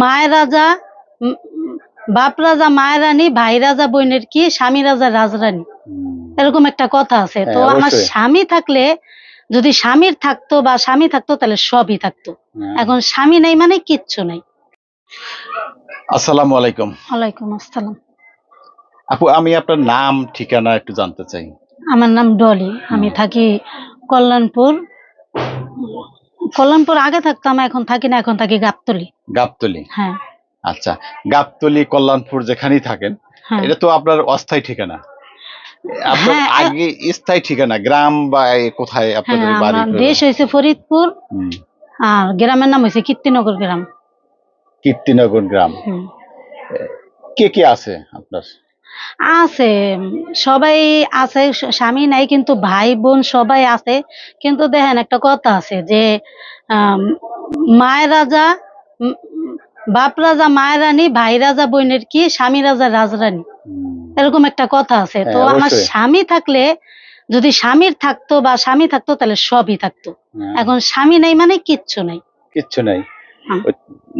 মায়ের রাজা বাপ রাজা মায়ের রানী ভাই রাজা বোনের কি স্বামী রাজা রাজরানী এরকম একটা কথা আছে। তো হ্যাঁ, আমার স্বামী থাকলে যদি স্বামীর থাকতো বা স্বামী থাকতো তাহলে সবই থাকতো। হ্যাঁ। এখন স্বামী নাই মানে কিচ্ছু নাই। আসসালামু আলাইকুম। ওয়ালাইকুম আসসালাম। আপু আমি আপনার নাম ঠিকানা একটু জানতে চাই। আমার নাম ডলি। আমি থাকি কল্যাণপুর। কল্যাণপুর আগে থাকতাম এখন থাকি না এখন থাকি গাবতলি। গাবতলি? হ্যাঁ। আচ্ছা গাবতলি কল্যাণপুর যেখানেই থাকেন হ্যাঁ। এটা তো আপনার অস্থায়ী ঠিকানা। আপনার হ্যাঁ, আগে স্থায়ী ঠিকানা গ্রাম বা কোথায় হ্যাঁ আপনাদের বাড়ি দেশ হয়েছে ফরিদপুর আর গ্রামের নাম হয়েছে কীর্তিনগর গ্রাম। কীর্তিনগর গ্রাম। কে কে আছে আপনার? আছে সবাই আছে স্বামী নাই কিন্তু ভাই বোন সবাই আছে। কিন্তু দেখেন একটা কথা আছে যে মায়ের রাজা বাপ রাজা মায়ের রানী ভাই রাজা বোনের কি স্বামী রাজা রাজরানী এরকম একটা কথা আছে। তো হ্যাঁ, আমার স্বামী থাকলে যদি স্বামীর থাকতো বা স্বামী থাকতো তাহলে সবই থাকতো। হ্যাঁ, এখন স্বামী নাই মানে কিচ্ছু নাই। কিচ্ছু নাই।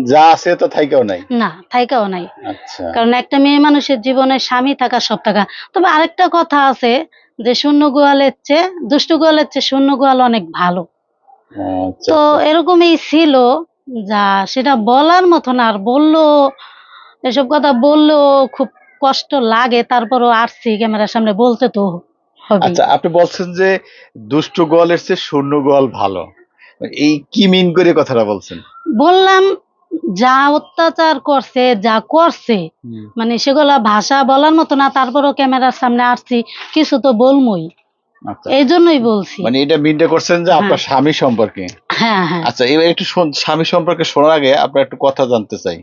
যা আছে তো থাইকাও নাই। না থাইকাও নাই। আচ্ছা। কারণ একটা মেয়ে মানুষের জীবনে স্বামী থাকা সব টাকা তবে আরেকটা কথা আছে যে শূন্য গোয়ালের চেয়ে দুষ্ট গোয়ালের চেয়ে শূন্য গোয়াল অনেক ভালো। তো এরকমই ছিল যা সেটা বলার মতো না আর বলল এসব কথা বললেও খুব কষ্ট লাগে তারপরও আসছি ক্যামেরার সামনে বলতে তো আচ্ছা আপনি বলছেন যে দুষ্ট গোয়ালের চেয়ে শূন্য গোয়াল ভালো। এই কি মিন করে কথাটা বলছেন? বললাম যা অত্যাচার করছে যা করছে মানে সেগুলা ভাষা বলার মতো না তারপরও ক্যামেরার সামনে আসছি কিছু তো বলমই। আচ্ছা এই জন্যই বলছি। মানে এটা মিনটা করছেন যে আপনার স্বামী সম্পর্কে। হ্যাঁ হ্যাঁ। আচ্ছা এবার একটু স্বামী সম্পর্কে শোনার আগে আপনার একটু কথা জানতে চাই।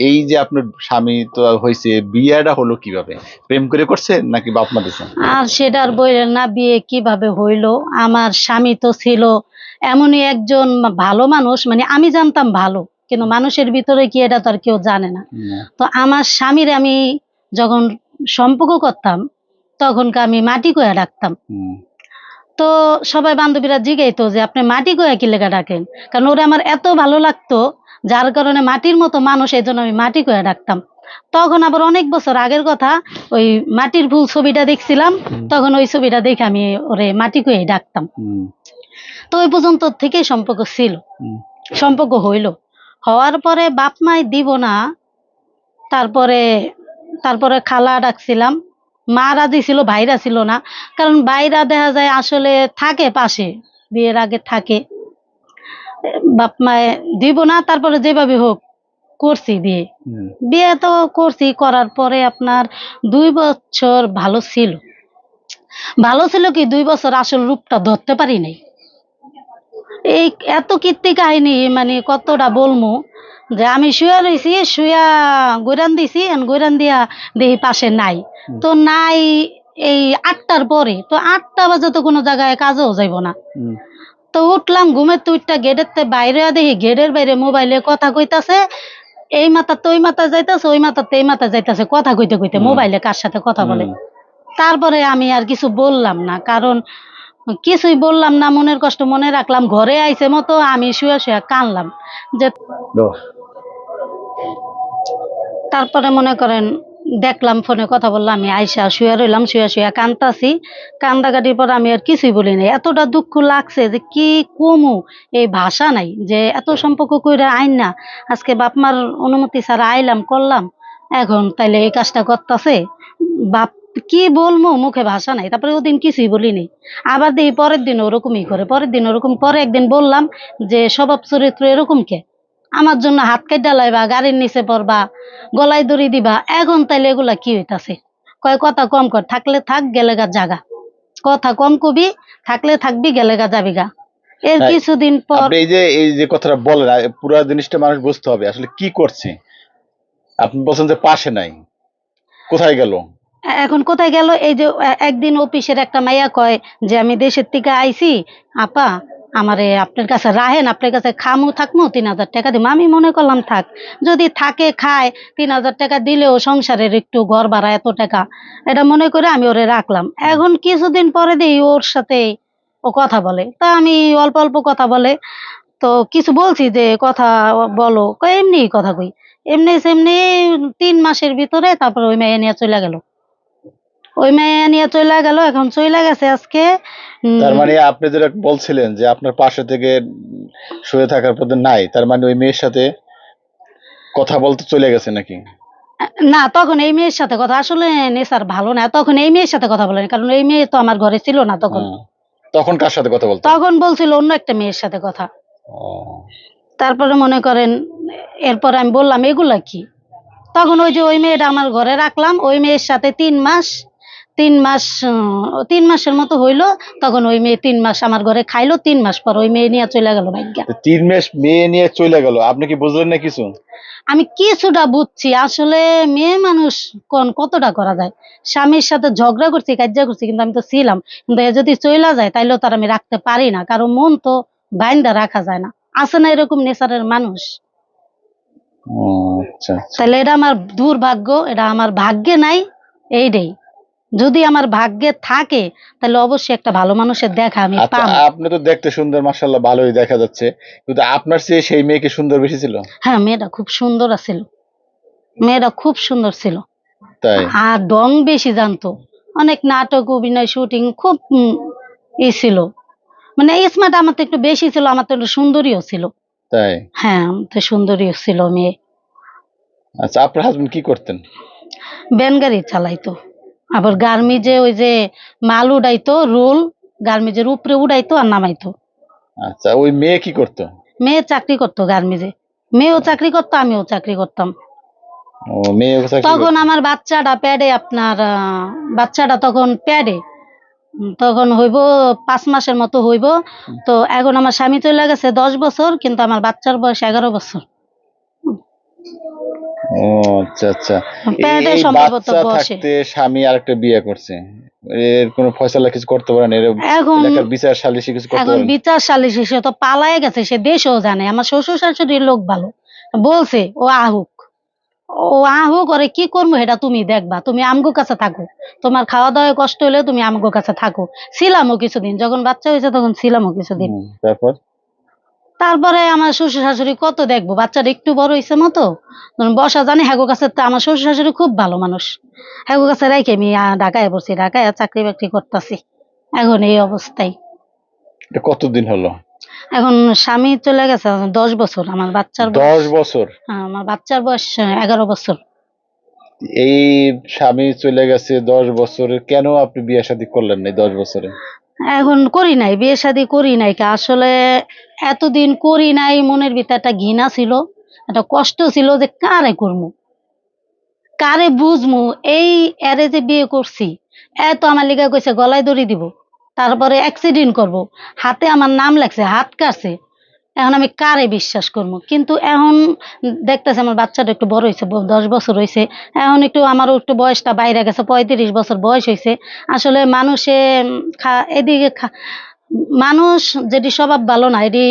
এই যে আপনার স্বামী তো হয়েছে বিয়েটা হলো কীভাবে? প্রেম করে করছেন নাকি বাপ মা দিয়েছেন আর সেটার বইয়ের না বিয়ে কীভাবে হইল? আমার স্বামী তো ছিল এমনই একজন ভালো মানুষ মানে আমি জানতাম ভালো কিন্তু মানুষের ভিতরে কি এটা তো আর কেউ জানে না। তো আমার স্বামীর আমি যখন সম্পর্ক করতাম তখনকে আমি মাটি কয়া ডাকতাম হুম, তো সবাই বান্ধবীরা জিগাইতো যে আপনি মাটি কয়া কি লেখা ডাকেন? কারণ ওরা আমার এত ভালো লাগতো যার কারণে মাটির মতো মানুষ এই জন্য আমি মাটি কয়া ডাকতাম। তখন আবার অনেক বছর আগের কথা ওই মাটির ফুল ছবিটা দেখছিলাম তখন ওই ছবিটা দেখে আমি ওরে মাটি কয়ে ডাকতাম। তো ওই পর্যন্ত থেকেই সম্পর্ক ছিল। সম্পর্ক হইল। হওয়ার পরে বাপ মাই দিব না তারপরে তারপরে খালা ডাকছিলাম। মা রাজি ছিল ভাইরা ছিল না। কারণ ভাইরা দেখা যায় আসলে থাকে পাশে বিয়ের আগে থাকে। বাপ মায়ে দিব না তারপরে যেভাবে হোক করছি বিয়ে। বিয়ে তো করছি করার পরে আপনার দুই বছর ভালো ছিল। ভালো ছিল কি দুই বছর আসল রূপটা ধরতে পারি নাই। এই এত কীর্তি কাহিনী মানে কতটা বলমু? যে আমি শুয়া রইছি শুয়া গৈরান দিছি গৈরান দিয়া দেখি পাশে নাই। তো নাই এই আটটার পরে তো আটটা বাজে তো কোনো জায়গায় কাজেও যাইব না। তো উঠলাম ঘুমের তুইটা গেটের তে বাইরে দেখি গেটের বাইরে মোবাইলে কথা কইতাছে। এই মাথা তো ওই মাথা যাইতাছে ওই মাথা তো এই মাথা যাইতাছে কথা কইতে কইতে মোবাইলে কার সাথে কথা বলে। তারপরে আমি আর কিছু বললাম না কারণ কিছুই বললাম না মনের কষ্ট মনে রাখলাম ঘরে আইছে মতো আমি শুয়ে শুয়ে কানলাম যে তারপরে মনে করেন দেখলাম ফোনে কথা বললাম আমি আইসা শুয়ে রইলাম শুয়ে শুয়ে কান্তাছি কান্দাকাটির পর আমি আর কিছুই বলি নাই। এতটা দুঃখ লাগছে যে কি কমু? এই ভাষা নাই যে এত সম্পর্ক কইরা আইন না। আজকে বাপ মার অনুমতি ছাড়া আইলাম করলাম। এখন তাইলে এই কাজটা করতেছে। বাপ কি বলব মুখে ভাষা নাই। তারপরে ওদিন কিছুই বলিনি। আবার দেখি পরের দিন ওরকমই করে। পরের দিন ওরকম পরে একদিন বললাম যে স্বভাব চরিত্র এরকম কে? আমার জন্য হাত কেটে লাইবা গাড়ির নিচে পড়বা গলায় দড়ি দিবা। এখন তাইলে এগুলা কি হইতাছে? কয় কথা কম কর। থাকলে থাক গেলে গা জাগা। কথা কম কবি থাকলে থাকবি গেলে গা যাবি গা। এর কিছুদিন পর এই যে এই যে কথাটা বলেন পুরো জিনিসটা মানুষ বুঝতে হবে। আসলে কি করছে? আপনি বলছেন যে পাশে নাই। কোথায় গেল? এখন কোথায় গেল? এই যে একদিন অফিসের একটা মাইয়া কয় যে, আমি দেশের থেকে আইছি। আপা, আমারে আপনার কাছে রাহেন, আপনার কাছে খামু, থাকমু, তিন হাজার টাকা দিব আমি মনে করলাম, থাক, যদি থাকে, খায়, তিন হাজার টাকা দিলেও সংসারের একটু ঘর ভাড়া এত টাকা। এটা মনে করে আমি ওরে রাখলাম। এখন কিছুদিন পরে দিই ওর সাথে ও কথা বলে। তা আমি অল্প অল্প কথা বলে, তো কিছু বলছি যে, কথা বলো। এমনি কথা কই। এমনি সেমনি তিন মাসের ভিতরে তারপর ওই মেয়ে নিয়ে চলে গেল। ওই মেয়ে নিয়ে চলে গেল এখন চলে গেছে আজকে। তার মানে আপনি যেটা বলছিলেন যে আপনার পাশে থেকে শুয়ে থাকার পথে নাই তার মানে ওই মেয়ের সাথে কথা বলতে চলে গেছে নাকি? না তখন এই মেয়ের সাথে কথা আসলে নেশার ভালো না তখন এই মেয়ের সাথে কথা বলেনি কারণ এই মেয়ে তো আমার ঘরে ছিল না তখন। তখন কার সাথে কথা বলতে? তখন বলছিল অন্য একটা মেয়ের সাথে কথা। তারপরে মনে করেন এরপর আমি বললাম এগুলা কি? তখন ওই যে ওই মেয়েটা আমার ঘরে রাখলাম ওই মেয়ের সাথে তিন মাস তিন মাস তিন মাসের মতো হইল তখন ওই মেয়ে তিন মাস আমার ঘরে খাইলো তিন মাস পর ওই মেয়ে নিয়ে চলে গেল ভাগ্যা তিন মাস মেয়ে নিয়ে চলে গেল আপনি কি বুঝলেন না কিছু? আমি কিছুটা বুঝছি আসলে মেয়ে মানুষ কোন কতটা করা যায়? স্বামীর সাথে ঝগড়া করছি কাজ্যা করছি কিন্তু আমি তো ছিলাম। কিন্তু এ যদি চলে যায় তাইলেও তার আমি রাখতে পারি না কারণ মন তো বাইন্দা রাখা যায় না। আছে না এরকম নেচারের মানুষ? আচ্ছা আচ্ছা। তাহলে এটা আমার দুর্ভাগ্য এটা আমার ভাগ্যে নাই এইটাই। যদি আমার ভাগ্যে থাকে তাহলে অবশ্যই একটা ভালো মানুষের দেখা আমি আচ্ছা পাবো। আপনি তো দেখতে সুন্দর মার্শাল্লাহ ভালোই দেখা যাচ্ছে। কিন্তু আপনার চেয়ে সেই মেয়েকে সুন্দর বেশি ছিল? হ্যাঁ মেয়েটা খুব সুন্দর আছিল। মেয়েটা খুব সুন্দর ছিল। তাই? আর ডং বেশি জানতো। অনেক নাটক অভিনয় শুটিং খুব ই ছিল। মানে স্মার্ট আমার তো একটু বেশি ছিল আমার তো একটু সুন্দরীও ছিল। তাই? হ্যাঁ আমার তো সুন্দরীও ছিল মেয়ে। আচ্ছা আপনার হাজবেন্ড কি করতেন? ভ্যান গাড়ি চালাইতো। আবার গার্মিজে ওই যে মাল উড়াইতো রোল গার্মিজের উপরে উড়াইতো আর নামাইতো। আচ্ছা ওই মেয়ে কি করতো? মেয়ে চাকরি করতো গার্মিজে মেয়েও চাকরি করতো আমিও চাকরি করতাম। তখন আমার বাচ্চাটা প্যাডে আপনার বাচ্চাটা তখন প্যাডে। তখন হইব পাঁচ মাসের মতো হইব। তো এখন আমার স্বামী চলে গেছে দশ বছর কিন্তু আমার বাচ্চার বয়স এগারো বছর। ও আচ্ছা আচ্ছা। এই সম্ভবত বসে। থাকতে স্বামী আরেকটা বিয়ে করছে। এর কোনো ফয়সালা কিছু করতে পারেন? এর এখন বিচার সালিশি কিছু করতে এখন বিচার সালিশি সে তো পালায় গেছে সে দেশও জানে। আমার শ্বশুর শাশুড়ির লোক ভালো। বলছে ও আহুক। ও আহুক ওরে কি করব এটা তুমি দেখবা। তুমি আমগো কাছে থাকো। তোমার খাওয়া দাওয়ায় কষ্ট হলে তুমি আমগো কাছে থাকো। ছিলামও কিছুদিন। যখন বাচ্চা হয়েছে তখন ছিলামও কিছুদিন। তারপর? তারপরে আমার শ্বশুর শাশুড়ি কত দেখব? বাচ্চাটা একটু বড় হয়েছে মতো ধরুন বসা জানে হ্যাগো কাছে তো আমার শ্বশুর শাশুড়ি খুব ভালো মানুষ। হ্যাগো কাছে রাখি আমি ঢাকায় বসি ঢাকায় চাকরি বাকরি করতেছি। এখন এই অবস্থায়। কতদিন হলো? এখন স্বামী চলে গেছে দশ বছর আমার বাচ্চার দশ বছর? হ্যাঁ, আমার বাচ্চার বয়স এগারো বছর। এই স্বামী চলে গেছে দশ বছরে, কেন আপনি বিয়ে শাদী করলেন না দশ বছরে? এখন করি নাই, বিয়ে শাদি করি নাই আসলে এতদিন করি নাই, মনের ভিতরে একটা ঘৃণা ছিল, একটা কষ্ট ছিল যে কারে করব কারে বুঝমু? এই এরে যে বিয়ে করছি এত আমার লিগা কইছে গলায় দড়ি দিব, তারপরে অ্যাক্সিডেন্ট করব, হাতে আমার নাম লাগছে হাত কাটছে এখন আমি কারে বিশ্বাস করব? কিন্তু এখন দেখতেছে আমার বাচ্চাটা একটু বড় হয়েছে দশ বছর হয়েছে। এখন একটু আমারও একটু বয়সটা বাইরে গেছে, পঁয়ত্রিশ বছর বয়স হয়েছে। আসলে মানুষে এদিকে মানুষ যেটি স্বভাব ভালো না, এটি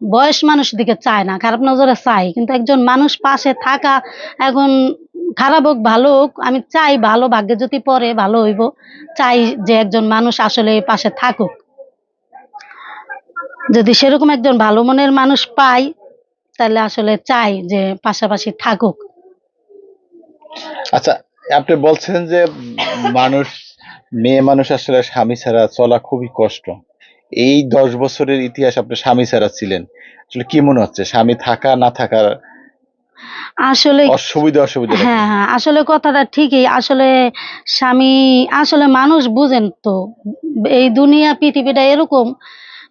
বয়স মানুষ দিকে চায় না, খারাপ নজরে চাই কিন্তু একজন মানুষ পাশে থাকা, এখন খারাপ হোক, ভালো হোক, আমি চাই ভালো, ভাগ্যে যদি পরে ভালো হইব। চাই যে একজন মানুষ আসলে পাশে থাকুক। যদি সেরকম একজন ভালো মনের মানুষ পাই তাহলে আসলে চাই যে পাশাপাশি থাকুক। আচ্ছা আপনি বলছেন যে মানুষ মেয়ে মানুষ আসলে স্বামী ছাড়া চলা খুবই কষ্ট। এই দশ বছরের ইতিহাস আপনি স্বামী ছাড়া ছিলেন। আসলে কি মনে হচ্ছে? স্বামী থাকা না থাকার আসলে অসুবিধা অসুবিধা হ্যাঁ হ্যাঁ আসলে কথাটা ঠিকই। আসলে স্বামী আসলে মানুষ বুঝেন তো এই দুনিয়া পৃথিবীটা এরকম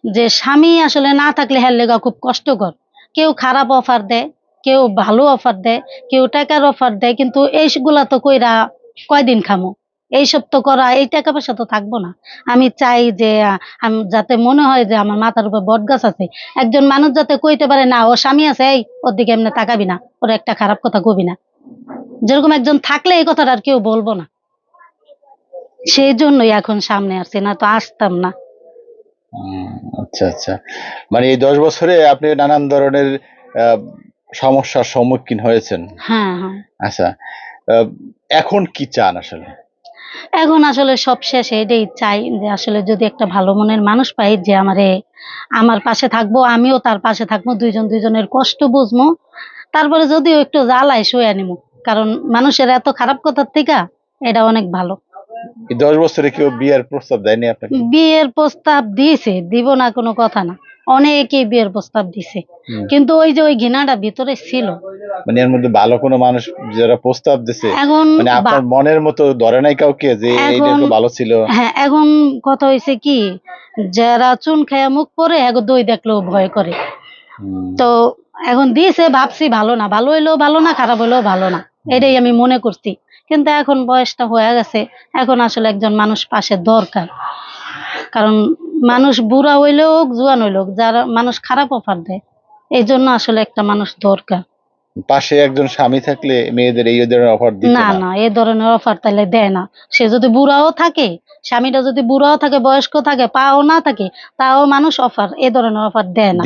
যে স্বামী আসলে না থাকলে হ্যার লেগা খুব কষ্টকর। কেউ খারাপ অফার দেয়, কেউ ভালো অফার দেয়, কেউ টাকার অফার দেয়, কিন্তু এইগুলা তো কইরা কয়দিন খামো? এইসব তো করা, এই টাকা পয়সা তো থাকব না। আমি চাই যে, আমি, যাতে মনে হয় যে আমার মাথার উপর বট গাছ আছে। একজন মানুষ যাতে কইতে পারে, না, ও স্বামী আছে, এই, ওর দিকে এমনি তাকাবি না, ওর একটা খারাপ কথা কবি না। যেরকম একজন থাকলে এই কথাটা আর কেউ বলব না। সেই জন্যই এখন সামনে আসছি, না তো আসতাম না। আচ্ছা আচ্ছা। মানে এই দশ বছরে আপনি নানান ধরনের সমস্যার সম্মুখীন হয়েছেন। হ্যাঁ হ্যাঁ। আচ্ছা এখন কি চান আসলে? এখন আসলে সব শেষে এটাই চাই যে আসলে যদি একটা ভালো মনের মানুষ পাই যে আমারে আমার পাশে থাকব আমিও তার পাশে থাকব দুইজন দুইজনের কষ্ট বুঝব তারপরে যদিও একটু জ্বালায় শুয়ে নিবো কারণ মানুষের এত খারাপ কথার থেকে এটা অনেক ভালো। দশ বছরে কেউ বিয়ের প্রস্তাব দেয়নি আপনাকে? বিয়ের প্রস্তাব দিয়েছে দিব না কোনো কথা না। অনেকেই বিয়ের প্রস্তাব দিছে। কিন্তু ওই যে ওই ঘৃণাটা ভিতরে ছিল। মানে এর মধ্যে ভালো কোনো মানুষ যারা প্রস্তাব দিছে এখন মানে আপনার মনের মতো ধরে নাই কাউকে যে এইটা ভালো ছিল? হ্যাঁ এখন কথা হয়েছে কি যারা চুন খায়া মুখ পরে এখন দই দেখলেও ভয় করে। তো এখন দিয়েছে ভাবছি ভালো না ভালো হইলেও ভালো না খারাপ হইলেও ভালো না। এটাই আমি মনে করছি। কিন্তু এখন বয়সটা হয়ে গেছে এখন আসলে একজন মানুষ পাশে দরকার। কারণ মানুষ বুড়া হইলেও হোক জোয়ান হইলেও হোক যারা মানুষ খারাপ অফার দেয় এই জন্য আসলে একটা মানুষ দরকার। পাশে একজন স্বামী থাকলে মেয়েদের এই ধরনের অফার দিত না না? এই ধরনের অফার তাহলে দেয় না। সে যদি বুড়াও থাকে স্বামীটা যদি বুড়াও থাকে বয়স্ক থাকে পাও না থাকে তাও মানুষ অফার এ ধরনের অফার দেয় না।